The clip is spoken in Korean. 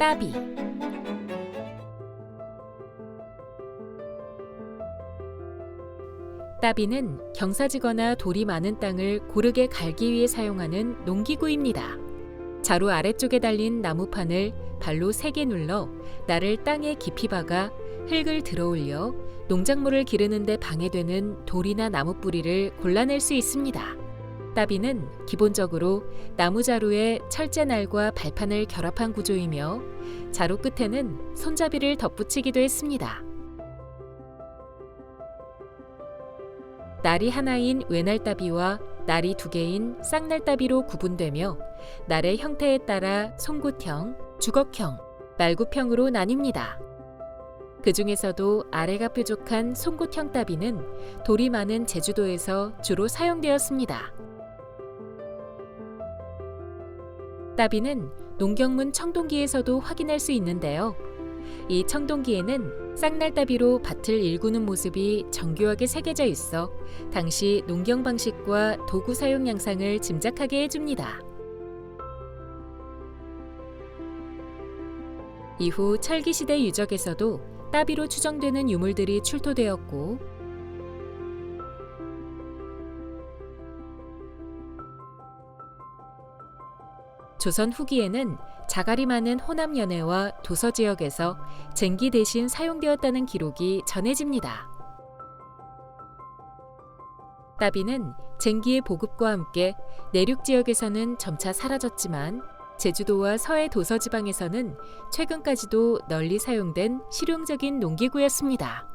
따비 따비는 경사지거나 돌이 많은 땅을 고르게 갈기 위해 사용하는 농기구입니다. 자루 아래쪽에 달린 나무판을 발로 세게 눌러 나를 땅에 깊이 박아 흙을 들어올려 농작물을 기르는데 방해되는 돌이나 나무 뿌리를 골라낼 수 있습니다. 따비는 기본적으로 나무 자루에 철제 날과 발판을 결합한 구조이며 자루 끝에는 손잡이를 덧붙이기도 했습니다. 날이 하나인 외날따비와 날이 두 개인 쌍날따비로 구분되며 날의 형태에 따라 송곳형, 주걱형, 말구평으로 나뉩니다. 그 중에서도 아래가 뾰족한 송곳형 따비는 돌이 많은 제주도에서 주로 사용되었습니다. 따비는 농경문 청동기에서도 확인할 수 있는데요. 이 청동기에는 쌍날따비로 밭을 일구는 모습이 정교하게 새겨져 있어 당시 농경 방식과 도구 사용 양상을 짐작하게 해줍니다. 이후 철기 시대 유적에서도 따비로 추정되는 유물들이 출토되었고 조선 후기에는 자갈이 많은 호남 연해와 도서 지역에서 쟁기 대신 사용되었다는 기록이 전해집니다. 따비는 쟁기의 보급과 함께 내륙 지역에서는 점차 사라졌지만 제주도와 서해 도서 지방에서는 최근까지도 널리 사용된 실용적인 농기구였습니다.